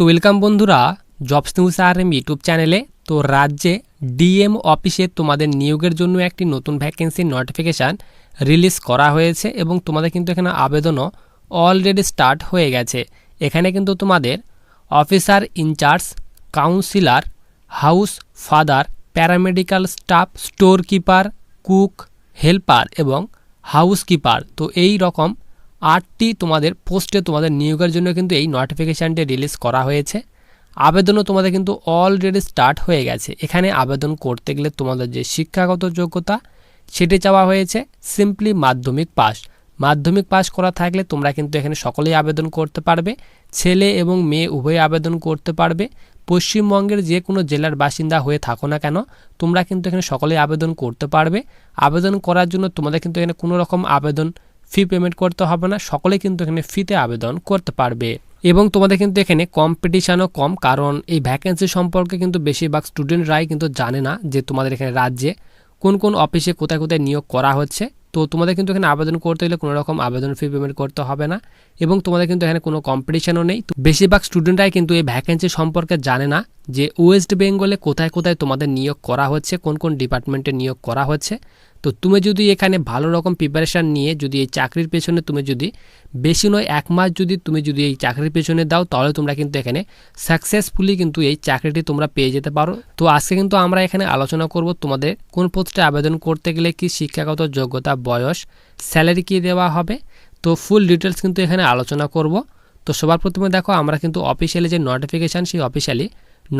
তো ওয়েলকাম বন্ধুরা jobs news R M YouTube চ্যানেলে তো রাজ্যে ডিএম অফিসে তোমাদের নিয়োগের জন্য একটি নতুন ভ্যাকেন্সির নোটিফিকেশান রিলিজ করা হয়েছে এবং তোমাদের কিন্তু এখানে আবেদনও অলরেডি স্টার্ট হয়ে গেছে। এখানে কিন্তু তোমাদের officer in charge counsellor house father paramedical staff storekeeper cook helper এবং হাউসকিপার তো এই রকম আটটি তোমাদের পোস্টে তোমাদের নিয়োগের জন্য কিন্তু এই নোটিফিকেশানটি রিলিজ করা হয়েছে। আবেদনও তোমাদের কিন্তু অলরেডি স্টার্ট হয়ে গেছে। এখানে আবেদন করতে গেলে তোমাদের যে শিক্ষাগত যোগ্যতা, সেটি চাওয়া হয়েছে। সিম্পলি মাধ্যমিক পাস মাধ্যমিক পাস করা থাকলে তোমরা কিন্তু এখানে সকলেই আবেদন করতে পারবে। ছেলে এবং মেয়ে উভয় আবেদন করতে পারবে। পশ্চিমবঙ্গের যে কোনো জেলার বাসিন্দা হয়ে থাকো না কেন, তোমরা কিন্তু এখানে সকলেই আবেদন করতে পারবে। আবেদন করার জন্য তোমাদের কিন্তু এখানে কোনো রকম আবেদন ফি পেমেন্ট করতে হবে না। সকলে কিন্তু এখানে ফিতে আবেদন করতে পারবে। এবং তোমাদের কিন্তু এখানে কম্পিটিশানও কম, কারণ এই ভ্যাকেন্সি সম্পর্কে কিন্তু বেশিরভাগ স্টুডেন্টরাই কিন্তু জানে না যে তোমাদের এখানে রাজ্যে কোন কোন অফিসে কোথায় কোথায় নিয়োগ করা হচ্ছে। তো তোমাদের কিন্তু এখানে আবেদন করতে গেলে কোনো রকম আবেদন ফি পেমেন্ট করতে হবে না। এবং তোমাদের কিন্তু এখানে কোনো কম্পিটিশনও নেই। তো বেশিরভাগ স্টুডেন্টরাই কিন্তু এই ভ্যাকেন্সি সম্পর্কে জানে না যে ওয়েস্ট বেঙ্গলে কোথায় কোথায় তোমাদের নিয়োগ করা হচ্ছে, কোন কোন ডিপার্টমেন্টে নিয়োগ করা হচ্ছে। তো তুমি যদি এখানে ভালো রকম প্রিপারেশান নিয়ে যদি এই চাকরির পেছনে তুমি যদি বেশি নয় এক মাস যদি তুমি যদি এই চাকরির পেছনে দাও, তাহলে তোমরা কিন্তু এখানে সাকসেসফুলি কিন্তু এই চাকরিটি তোমরা পেয়ে যেতে পারো। তো আজকে কিন্তু আমরা এখানে আলোচনা করব তোমাদের কোন পোস্টে আবেদন করতে গেলে কি শিক্ষাগত যোগ্যতা, বয়স স্যালারি কী দেওয়া হবে? তো ফুল ডিটেলস কিন্তু এখানে আলোচনা করব। তো সবার প্রথমে দেখো, আমরা কিন্তু অফিসিয়ালি যে নোটিফিকেশান সেই অফিসিয়ালি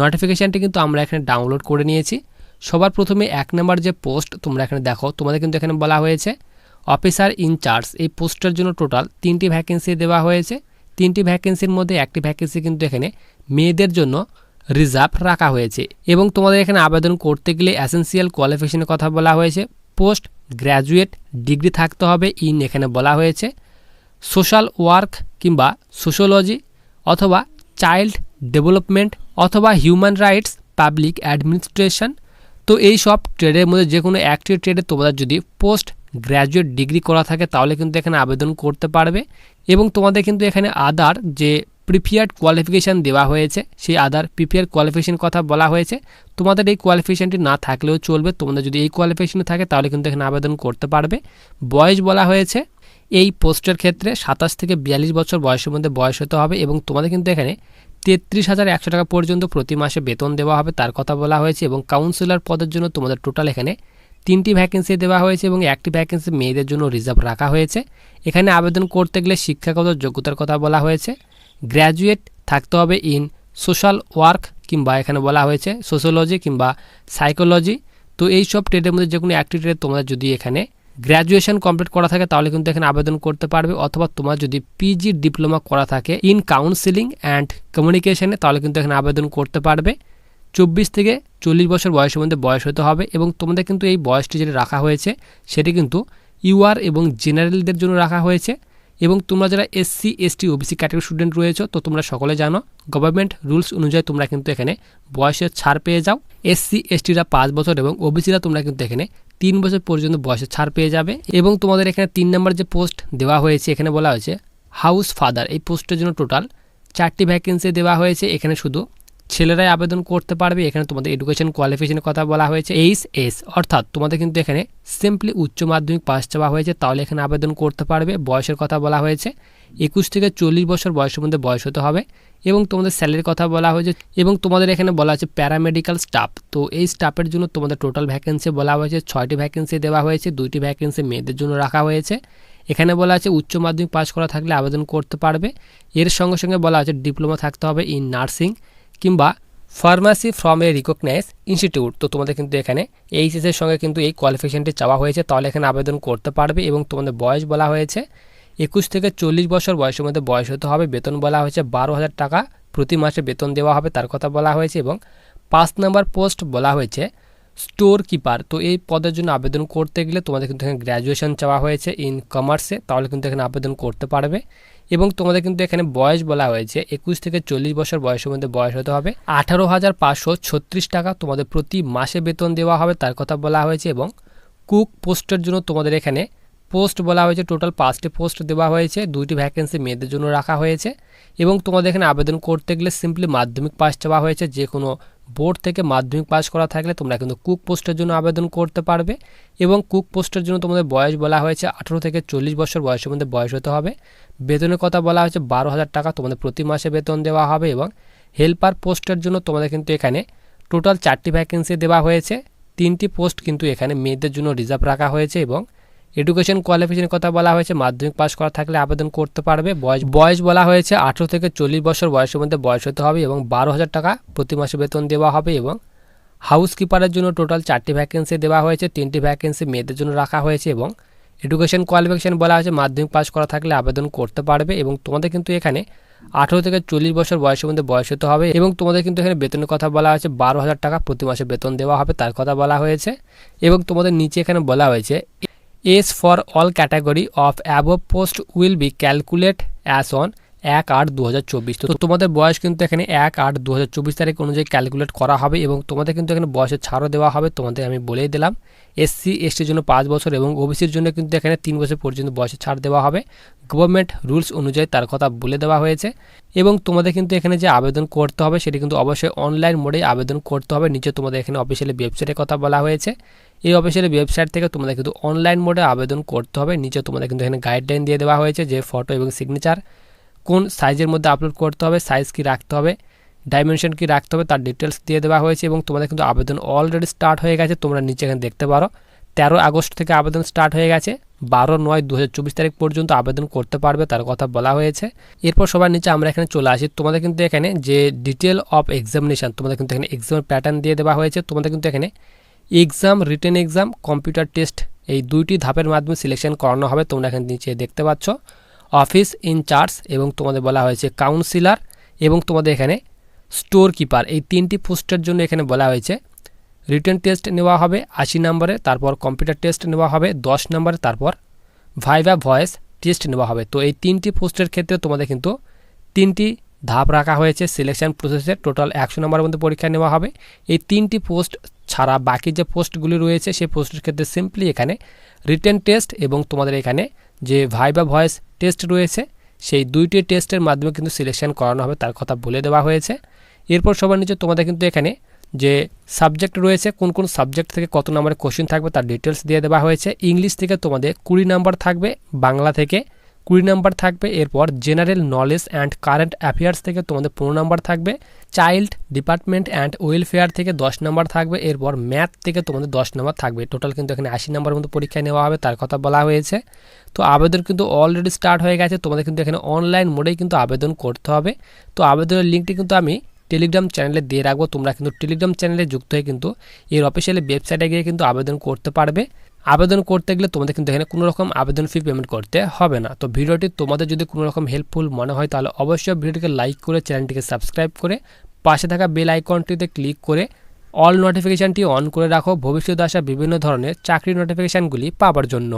নোটিফিকেশানটি কিন্তু আমরা এখানে ডাউনলোড করে নিয়েছি। সবার প্রথমে এক নম্বর যে পোস্ট তোমরা এখানে দেখো, তোমাদের কিন্তু এখানে বলা হয়েছে, অফিসার ইনচার্জ এই পোস্টের জন্য টোটাল তিনটি ভ্যাকেন্সি দেওয়া হয়েছে। তিনটি ভ্যাকেন্সির মধ্যে একটি ভ্যাকেন্সি কিন্তু এখানে মেয়েদের জন্য রিজার্ভ রাখা হয়েছে। এবং তোমাদের এখানে আবেদন করতে গেলে অ্যাসেন্সিয়াল কোয়ালিফিকেশনের কথা বলা হয়েছে। পোস্ট গ্র্যাজুয়েট ডিগ্রি থাকতে হবে ইন এখানে বলা হয়েছে। সোশ্যাল ওয়ার্ক কিংবা সোশ্যোলজি অথবা চাইল্ড ডেভেলপমেন্ট অথবা হিউম্যান রাইটস পাবলিক অ্যাডমিনিস্ট্রেশন তো এই সব ট্রেডের মধ্যে যে কোনো একটি ট্রেডে তোমাদের যদি পোস্ট গ্র্যাজুয়েট ডিগ্রি করা থাকে, তাহলে কিন্তু এখানে আবেদন করতে পারবে। এবং তোমাদের কিন্তু এখানে আদার যে প্রিফিয়ার্ড কোয়ালিফিকেশান দেওয়া হয়েছে, সেই আদার প্রিফিয়ার কোয়ালিফিকেশন কথা বলা হয়েছে। তোমাদের এই কোয়ালিফিকেশানটি না থাকলেও চলবে। তোমাদের যদি এই কোয়ালিফিকেশন থাকে, তাহলে কিন্তু এখানে আবেদন করতে পারবে। বয়স বলা হয়েছে, এই পোস্টের ক্ষেত্রে সাতাশ থেকে বিয়াল্লিশ বছর বয়সের মধ্যে বয়স হতে হবে। এবং তোমাদের কিন্তু এখানে তেত্রিশ হাজার একশো টাকা পর্যন্ত প্রতি মাসে বেতন দেওয়া হবে, তার কথা বলা হয়েছে এবং কাউন্সিলর পদের জন্য তোমাদের টোটাল এখানে তিনটি ভ্যাকেন্সি দেওয়া হয়েছে এবং একটি ভ্যাকেন্সি মেয়েদের জন্য রিজার্ভ রাখা হয়েছে। এখানে আবেদন করতে গেলে শিক্ষাগত যোগ্যতার কথা বলা হয়েছে। গ্র্যাজুয়েট থাকতে হবে ইন সোশ্যাল ওয়ার্ক কিংবা এখানে বলা হয়েছে সোশ্যোলজি কিংবা সাইকোলজি তো এই সব ট্রেডের মধ্যে যে কোনো একটি ট্রেড তোমরা যদি এখানে গ্র্যাজুয়েশন কমপ্লিট করা থাকে, তাহলে কিন্তু এখানে আবেদন করতে পারবে। অথবা তোমার যদি পিজি ডিপ্লোমা করা থাকে ইন কাউন্সিলিং অ্যান্ড কমিউনিকেশনে তাহলে কিন্তু এখানে আবেদন করতে পারবে। চব্বিশ থেকে চল্লিশ বছর বয়সের মধ্যে বয়স হতে হবে এবং তোমাদের কিন্তু এই বয়সটি যেটা রাখা হয়েছে, সেটি কিন্তু ইউআর এবং জেনারেলদের জন্য রাখা হয়েছে। এবং তোমরা যারা SC ST OBC category student রয়েছে, তো তোমরা সকলে জানো গভর্নমেন্ট রুলস অনুযায়ী তোমরা কিন্তু এখানে বয়সের ছাড় পেয়ে যাও। এসসি এসটিরা পাঁচ বছর এবং ওবিসিরা তোমরা কিন্তু এখানে তিন বছর পর্যন্ত বয়সে ছাড় পেয়ে যাবে এবং তোমাদের এখানে তিন নম্বর যে পোস্ট দেওয়া হয়েছে, এখানে বলা হয়েছে, হাউস ফাদার এই পোস্টের জন্য টোটাল চারটি ভ্যাকেন্সি দেওয়া হয়েছে। এখানে শুধু ছেলেরাই আবেদন করতে পারবে। এখানে তোমাদের এডুকেশন কোয়ালিফিকেশনের কথা বলা হয়েছে এইচ এস অর্থাৎ তোমাদের কিন্তু এখানে সিম্পলি উচ্চ মাধ্যমিক পাস চাওয়া হয়েছে, তাহলে এখানে আবেদন করতে পারবে। বয়সের কথা বলা হয়েছে একুশ থেকে চল্লিশ বছর বয়সের মধ্যে বয়স হতে হবে এবং তোমাদের স্যালারির কথা বলা হয়েছে এবং তোমাদের এখানে বলা হয়েছে প্যারামেডিক্যাল স্টাফ। তো এই স্টাফের জন্য তোমাদের টোটাল ভ্যাকেন্সি বলা হয়েছে, ছয়টি ভ্যাকেন্সি দেওয়া হয়েছে, দুইটি ভ্যাকেন্সি মেয়েদের জন্য রাখা হয়েছে। এখানে বলা আছে উচ্চ মাধ্যমিক পাস করা থাকলে আবেদন করতে পারবে। এর সঙ্গে সঙ্গে বলা আছে ডিপ্লোমা থাকতে হবে ইন নার্সিং কিংবা pharmacy from a recognise institute. তো তোমাদের কিন্তু এখানে এইচএসের সঙ্গে কিন্তু এই কোয়ালিফিকেশনটি চাওয়া হয়েছে। তাহলে এখানে আবেদন করতে পারবে এবং তোমাদের বয়স বলা হয়েছে। একুশ থেকে চল্লিশ বছর বয়সের মধ্যে বয়স হতে হবে। বেতন বলা হয়েছে বারো হাজার টাকা। প্রতি মাসে বেতন দেওয়া হবে তার কথা বলা হয়েছে এবং পাঁচ নাম্বার পোস্ট বলা হয়েছে স্টোর কিপার তো এই পদের জন্য আবেদন করতে গেলে তোমাদের কিন্তু এখানে গ্র্যাজুয়েশন চাওয়া হয়েছে ইন কমার্সে তাহলে কিন্তু এখানে আবেদন করতে পারবে। এবং তোমাদের কিন্তু এখানে বয়স বলা হয়েছে, একুশ থেকে চল্লিশ বছর বয়সের মধ্যে বয়স হতে হবে। আঠারো হাজার পাঁচশো ছত্রিশ টাকা তোমাদের প্রতি মাসে বেতন দেওয়া হবে তার কথা বলা হয়েছে এবং কুক পোস্টের জন্য তোমাদের এখানে পোস্ট বলা হয়েছে, টোটাল পাঁচটি পোস্ট দেওয়া হয়েছে, দুইটি ভ্যাকেন্সি মেয়েদের জন্য রাখা হয়েছে এবং তোমাদের এখানে আবেদন করতে গেলে সিম্পলি মাধ্যমিক পাস চাওয়া হয়েছে, যে কোনো বোর্ড থেকে মাধ্যমিক পাস করা থাকলে তোমরা কিন্তু কুক পোস্টের জন্য আবেদন করতে পারবে এবং কুক পোস্টের জন্য তোমাদের বয়স বলা হয়েছে আঠেরো থেকে চল্লিশ বছর বয়সের মধ্যে বয়স হতে হবে। বেতনের কথা বলা হয়েছে বারো হাজার টাকা তোমাদের প্রতি মাসে বেতন দেওয়া হবে এবং হেল্পার পোস্টের জন্য তোমাদের কিন্তু এখানে টোটাল চারটি ভ্যাকেন্সি দেওয়া হয়েছে, তিনটি পোস্ট কিন্তু এখানে মেয়েদের জন্য রিজার্ভ রাখা হয়েছে এবং এডুকেশন কোয়ালিফিকেশনের কথা বলা হয়েছে। মাধ্যমিক পাস করা থাকলে আবেদন করতে পারবে। বয়স বয়স বলা হয়েছে আঠেরো থেকে চল্লিশ বছর বয়সের মধ্যে বয়স হতে হবে এবং বারো হাজার টাকা প্রতি মাসে বেতন দেওয়া হবে এবং হাউস কিপারের জন্য টোটাল চারটি ভ্যাকেন্সি দেওয়া হয়েছে। তিনটি ভ্যাকেন্সি মেয়েদের জন্য রাখা হয়েছে এবং এডুকেশন কোয়ালিফিকেশন বলা হয়েছে। মাধ্যমিক পাস করা থাকলে আবেদন করতে পারবে এবং তোমাদের কিন্তু এখানে আঠেরো থেকে চল্লিশ বছর বয়সের মধ্যে বয়স হতে হবে এবং তোমাদের কিন্তু এখানে বেতনের কথা বলা হয়েছে। বারো হাজার টাকা প্রতি মাসে বেতন দেওয়া হবে, তার কথা বলা হয়েছে এবং তোমাদের নিচে এখানে বলা হয়েছে as for all category of above post will be calculate as on এক আট দু তো তোমাদের বয়স কিন্তু এখানে এক আট দু হাজার তারিখ অনুযায়ী ক্যালকুলেট করা হবে এবং তোমাদের কিন্তু এখানে বয়সের ছাড়ও দেওয়া হবে, তোমাদের আমি বলেই দিলাম। এসসি এসটির জন্য পাঁচ বছর এবং ওবিসির জন্য কিন্তু এখানে তিন বছর পর্যন্ত বয়সের ছাড় দেওয়া হবে। গভর্নমেন্ট রুলস অনুযায়ী তার কথা বলে দেওয়া হয়েছে। এবং তোমাদের কিন্তু এখানে যে আবেদন করতে হবে সেটি কিন্তু অবশ্যই অনলাইন মোডেই আবেদন করতে হবে। নিচে তোমাদের এখানে অফিসিয়ালি ওয়েবসাইটের কথা বলা হয়েছে। এই অফিসিয়ালি ওয়েবসাইট থেকে তোমাদের কিন্তু অনলাইন মোডে আবেদন করতে হবে। নিচে তোমাদের কিন্তু এখানে গাইডলাইন দিয়ে দেওয়া হয়েছে যে ফটো এবং সিগনেচার কোন সাইজের মধ্যে আপলোড করতে হবে সাইজ কি রাখতে হবে ডাইমেনশন কি রাখতে হবে, তার ডিটেলস দিয়ে দেওয়া হয়েছে এবং তোমাদের কিন্তু আবেদন অলরেডি স্টার্ট হয়ে গেছে, তোমরা নিচে এখানে দেখতে পারো। তেরো আগস্ট থেকে আবেদন স্টার্ট হয়ে গেছে, বারো নয় দু তারিখ পর্যন্ত আবেদন করতে পারবে, তার কথা বলা হয়েছে। এরপর সবার নিচে আমরা এখানে চলে আসি, তোমাদের কিন্তু এখানে যে ডিটেল অফ এক্সামিনেশান তোমাদের কিন্তু এখানে এক্সামের প্যাটার্ন দিয়ে দেওয়া হয়েছে, তোমাদের কিন্তু এখানে exam written exam computer test এই দুইটি ধাপের মাধ্যমে সিলেকশন করানো হবে, তোমরা এখানে নিচে দেখতে পাচ্ছ। অফিস ইনচার্জ এবং তোমাদের বলা হয়েছে কাউন্সিলর এবং তোমাদের এখানে স্টোর কিপার এই তিনটি পোস্টের জন্য এখানে বলা হয়েছে রিটেন টেস্ট নেওয়া হবে আশি নম্বরে, তারপর কম্পিউটার টেস্ট নেওয়া হবে দশ নম্বরে, তারপর ভাইভা ভয়েস টেস্ট নেওয়া হবে। তো এই তিনটি পোস্টের ক্ষেত্রে তোমাদের কিন্তু তিনটি ধাপ রাখা হয়েছে সিলেকশন প্রসেসে টোটাল একশো নম্বরের মধ্যে পরীক্ষা নেওয়া হবে। এই তিনটি পোস্ট ছাড়া বাকি যে পোস্টগুলি রয়েছে সেই পোস্টের ক্ষেত্রে সিম্পলি এখানে রিটেন টেস্ট এবং তোমাদের এখানে যে ভাইবা ভয়েস টেস্ট রয়েছে, সেই দুইটি টেস্টের মাধ্যমে কিন্তু সিলেকশন করানো হবে, তার কথা বলে দেওয়া হয়েছে। এরপর সবার নিচে তোমাদের কিন্তু এখানে যে সাবজেক্ট রয়েছে, কোন কোন সাবজেক্ট থেকে কত নম্বরের কোশ্চেন থাকবে, তার ডিটেলস দিয়ে দেওয়া হয়েছে। ইংলিশ থেকে তোমাদের কুড়ি নাম্বার থাকবে, বাংলা থেকে কুড়ি নাম্বার থাকবে, এরপর general knowledge and current affairs থেকে তোমাদের পনেরো নাম্বার থাকবে, চাইল্ড ডিপার্টমেন্ট অ্যান্ড ওয়েলফেয়ার থেকে দশ নাম্বার থাকবে, এরপর ম্যাথ থেকে তোমাদের দশ নাম্বার থাকবে। টোটাল কিন্তু এখানে আশি নাম্বার মতো পরীক্ষা নেওয়া হবে, তার কথা বলা হয়েছে। তো আবেদন কিন্তু অলরেডি স্টার্ট হয়ে গেছে, তোমাদের কিন্তু এখানে অনলাইন মোডেই কিন্তু আবেদন করতে হবে। তো আবেদনের লিঙ্কটি কিন্তু আমি টেলিগ্রাম চ্যানেলে দিয়ে রাখব, তোমরা কিন্তু টেলিগ্রাম চ্যানেলে যুক্ত হয়ে কিন্তু এর অফিসিয়ালি ওয়েবসাইটে গিয়ে কিন্তু আবেদন করতে পারবে। আবেদন করতে গেলে তোমাদের কিন্তু এখানে কোনো রকম আবেদন ফি পেমেন্ট করতে হবে না। তো ভিডিওটি তোমাদের যদি কোনো রকম হেল্পফুল মনে হয়, তাহলে অবশ্যই ভিডিওটিকে লাইক করে চ্যানেলটিকে সাবস্ক্রাইব করে, পাশে থাকা বেল আইকনটিতে ক্লিক করে অল নোটিফিকেশানটি অন করে রাখো। ভবিষ্যতে আসা বিভিন্ন ধরনের চাকরি নোটিফিকেশানগুলি পাওয়ার জন্য।